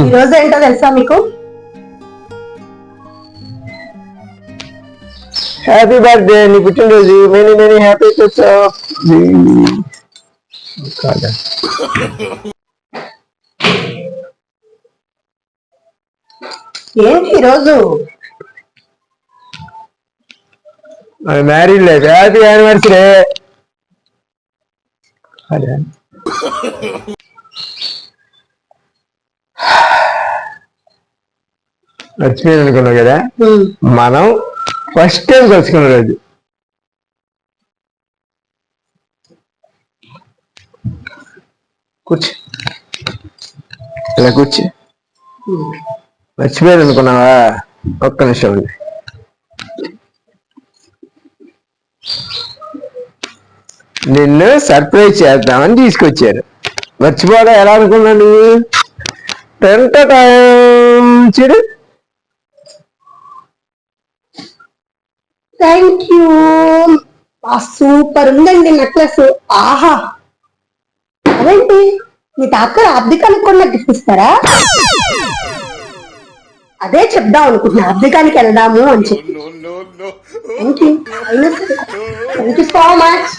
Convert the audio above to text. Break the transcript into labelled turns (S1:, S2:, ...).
S1: ఈ రోజు ఏంటో తెలుసా మీకు?
S2: హ్యాపీ బర్త్డే నీ పుట్టినరోజు. మెనీ మెనీ హ్యాపీ
S1: ఏంటి ఈ రోజు?
S2: మ్యారీడ్ లైఫ్ హ్యాపీ యానివర్సరీ అదే మర్చిపోయాను అనుకున్నావు కదా మనం ఫస్ట్ టైం కలుసుకున్న రోజు కూర్చో. ఇలా కూర్చో. మర్చిపోయాను అనుకున్నావా? ఒక్క నిమిషం ఉంది. నిన్ను సర్ప్రైజ్ చేద్దామని తీసుకొచ్చారు. మర్చిపోవడం ఎలా అనుకున్నా నువ్వు? టెంట టైం చూడు
S1: థ్యాంక్ యూ ఆ సూపర్ ఉందండి నెక్లెస్ ఆహా. అదేంటి? మీ తాతగారు అద్దె కనుక్కున్న గిఫ్ట్ ఇస్తారా? అదే చెప్దాం అనుకుంటున్నా. అద్దెకానికి వెళ్దాము అని చెప్పి. Thank you thank you so much